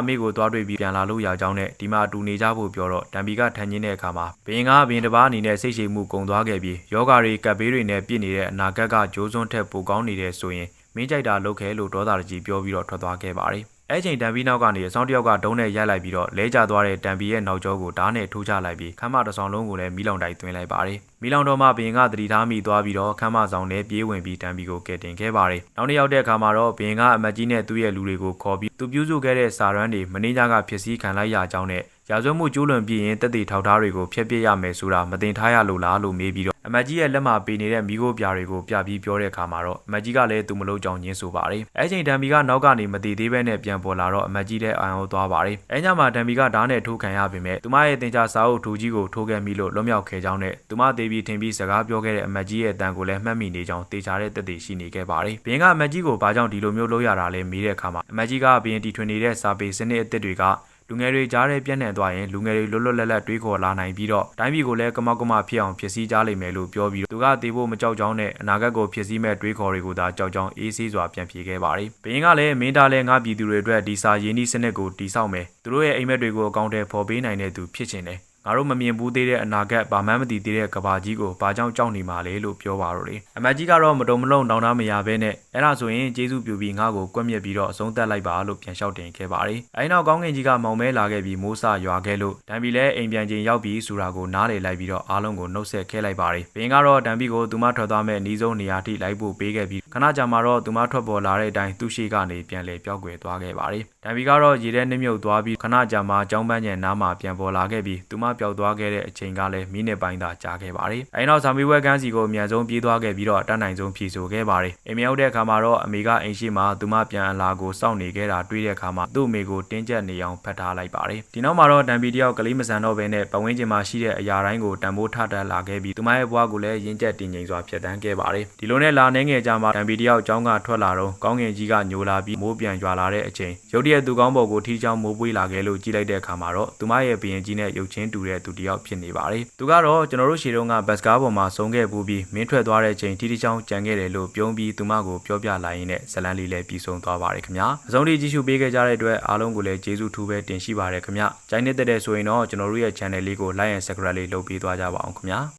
အမေကိုသွားတွေ့ပြီးပြန်လာလို့ရကြောင်းနဲ့ဒီမှာအတူနေကြဖို့ပြောတော့တံပီကထန်ချင်းတဲ့အခါမှာဘင်းကဘင်းတစ်ပါးအနေနဲ့စိတ်ရှိမှုကုံသွားခဲ့ပြီးယောဂါတွေကပ်ဘေးတွေနဲ့ပြည့်နေတဲ့အနာဂတ်ကဂျိုးစွန်းထက်ပိုကောင်းနေတဲ့ဆိုရင်မင်းကြိုက်တာလုပ်ခဲလို့ဒေါသတကြီးပြောပြီးတော့ထွက်သွားခဲ့ပါတယ် အဲ့ချိန်တံပီနောက်ကနေအဆောင်တစ်ယောက်ကဒုံးနဲ့ရိုက်လိုက်ပြီးတော့လဲကျသွားတဲ့တံပီရဲ့နောက်ကျောကိုဓာတ်နဲ့ထိုးချလိုက်ပြီးခမ်းမတစ်ဆောင်လုံးကိုလည်းမီးလောင်တိုက်သွင်းလိုက်ပါတယ်။မီးလောင်တော့မှဘင်ကသတိထားမိသွားပြီးတော့ခမ်းမဆောင်နဲ့ပြေးဝင်ပြီးတံပီကိုကယ်တင်ခဲ့ပါတယ်။နောက်တစ်ယောက်တဲ့အခါမှာတော့ဘင်ကအမတ်ကြီးနဲ့သူ့ရဲ့လူတွေကိုခေါ်ပြီးသူပြုစုခဲ့တဲ့စာရန်တွေမင်းကြီးကဖြစ်စည်းခံလိုက်ရကြောင်းနဲ့ရာဇဝတ်မှုကျူးလွန်ပြီးရင်တက်တည်ထောက်ထားတွေကိုဖျက်ပစ်ရမယ်ဆိုတာမတင်ထားရလို့လားလို့မေးပြီးတော့ အမတ်ကြီးရဲ့လက်မှာပေးနေတဲ့မိခိုးပြာတွေကိုပြပြီးပြောတဲ့အခါမှာတော့အမတ်ကြီးကလည်းသူမလို့ကြောင်ညင်းဆိုပါတယ်။အဲချိန်တံပီကနောက်ကနေမတည်သေးပဲနဲ့ပြန်ပေါ်လာတော့အမတ်ကြီးတဲ့အာရုံသွားပါတယ်။အဲညမှာတံပီကဓာတ်နဲ့ထိုးခံရပေမဲ့သူမရဲ့တင် जा စာအုပ်ထူကြီးကိုထိုးခဲ့မိလို့လွတ်မြောက်ခဲ့ကြောင်းနဲ့သူမသေးပြီးထင်ပြီးစကားပြောခဲ့တဲ့အမတ်ကြီးရဲ့အတန်ကိုလည်းမှတ်မိနေကြောင်းတေချာတဲ့တက်တည်ရှိနေခဲ့ပါတယ်။ဘင်းကအမတ်ကြီးကိုဘာကြောင့်ဒီလိုမျိုးလုပ်ရတာလဲမေးတဲ့အခါမှာအမတ်ကြီးကဘင်းတီထွင်နေတဲ့စာပေစနစ်အသစ်တွေက လူငယ်တွေကြားထဲပြန့်နှံ့သွားရင်လူငယ်တွေလွတ်လွတ်လပ်လပ်တွေးခေါ်လာနိုင်ပြီးတော့တိုင်းပြည်ကိုလည်းကမောက်ကမဖြစ်အောင်ဖြစ်စည်းကြလိမ့်မယ်လို့ပြောပြီးသူကတေဖို့မကြောက်ကြောင်းနဲ့အနာဂတ်ကိုဖြစ်စည်းမဲ့တွေးခေါ်တွေကိုသာကြောက်ကြောင်းအေးဆေးစွာပြန်ပြေခဲ့ပါတယ်။ဘင်းကလည်းမင်းသားလည်းငါပြည်သူတွေအတွက်ဒီစာရင်းနှီးစနစ်ကိုတိစောက်မယ်။သူတို့ရဲ့အိမ်မက်တွေကိုအကောင့်ထဲပေါ်ပေးနိုင်တဲ့သူဖြစ်ချင်တယ်။ ငါတို့မမြင်ဘူးသေးတဲ့အနာဂတ်ဘာမှမသိသေးတဲ့ကဘာကြီးကိုဘာကြောင့်ကြောက်နေမှာလဲလို့ပြောပါတော့လေအမတ်ကြီးကတော့မတုံမလုံးတောင်းတမရဘဲနဲ့အဲ့ဒါဆိုရင်ကျေးဇူးပြုပြီးငါ့ကိုကွက်မြက်ပြီးတော့အဆုံးသတ်လိုက်ပါလို့ပြန်လျှောက်တင်ခဲ့ပါတယ်အဲ့နောက်ကောင်းကင်ကြီးကမောင်မဲလာခဲ့ပြီးမိုးစရွာခဲ့လို့တံပီလည်းအိမ်ပြန်ချင်းရောက်ပြီးဆိုတာကိုနားလေလိုက်ပြီးတော့အားလုံးကိုနှုတ်ဆက်ခဲ့လိုက်ပါတယ်ဘင်းကတော့တံပီကိုသူမထွက်သွားမဲ့အနီးဆုံးနေရာထိလိုက်ဖို့ပေးခဲ့ပြီးခဏကြာမှတော့သူမထွက်ပေါ်လာတဲ့အတိုင်းသူ့ရှိကနေပြန်လေပြောက်ွယ်သွားခဲ့ပါတယ် တံပီကတော့ရေထဲနှမြုပ်သွားပြီးခဏကြာမှကြောင်းပန်းကျန်နားမှာပြန်ပေါ်လာခဲ့ပြီးသူမပျောက်သွားခဲ့တဲ့အချိန်ကလည်းမိနစ်ပိုင်းသာကြာခဲ့ပါတယ်။အဲဒီနောက်ဇာမီဝက်ကန်းစီကိုအမြန်ဆုံးပြေးသွားခဲ့ပြီးတော့တတ်နိုင်ဆုံးဖြေဆိုခဲ့ပါတယ်။အိမ်မရောက်တဲ့အခါမှာတော့အမေကအိမ်ရှိမှာသူမပြန်အလာကိုစောင့်နေခဲ့တာတွေ့တဲ့အခါမှာသူ့အမေကိုတင်းကျပ်နေအောင်ဖတ်ထားလိုက်ပါတယ်။ဒီနောက်မှာတော့တံပီတယောက်ကလေးမဆန်တော့ဘဲနဲ့ပဝင်းကျင်မှာရှိတဲ့အရာတိုင်းကိုတံမိုးထတက်လာခဲ့ပြီးသူမရဲ့ဘဝကိုလည်းရင်းကျက်တင်ငိမ်စွာဖျက်ဆီးခဲ့ပါတယ်။ဒီလိုနဲ့လာနေငယ်ကြမှာတံပီတယောက်ကျောင်းကထွက်လာတော့ကောင်းကင်ကြီးကညိုလာပြီးမိုးပြန်ရွာလာတဲ့အချိန်ရုတ်တရက်သူကောင်းပေါ်ကိုထီချောင်းမိုးပွေးလာခဲ့လို့ကြည့်လိုက်တဲ့အခါမှာတော့သူမရဲ့ဘရင်ကြီးနဲ့ရုပ်ချင်းတူတဲ့သူတယောက်ဖြစ်နေပါတယ်။သူကတော့ကျွန်တော်တို့ရှေတုံးကဘတ်စကားပေါ်မှာဆုံးခဲ့ပူပြီးမင်းထွက်သွားတဲ့ချိန်တီတီချောင်းကြံခဲ့တယ်လို့ပြုံးပြီးသူမကိုပြောပြလာရင်းနဲ့ဇလန်းလေးလည်းပြီးဆုံးသွားပါတယ်ခင်ဗျာအဆုံးထိကြည့်ရှုပေးခဲ့ကြတဲ့အတွက်အားလုံးကိုလည်းကျေးဇူးထူးပဲတင်ရှိပါတယ်ခင်ဗျာကြိုင်းနေတဲ့တဲ့ဆိုရင်တော့ကျွန်တော်တို့ရဲ့ channel လေးကို like and subscribe လေးလုပ်ပေးသွားကြပါအောင်ခင်ဗျာ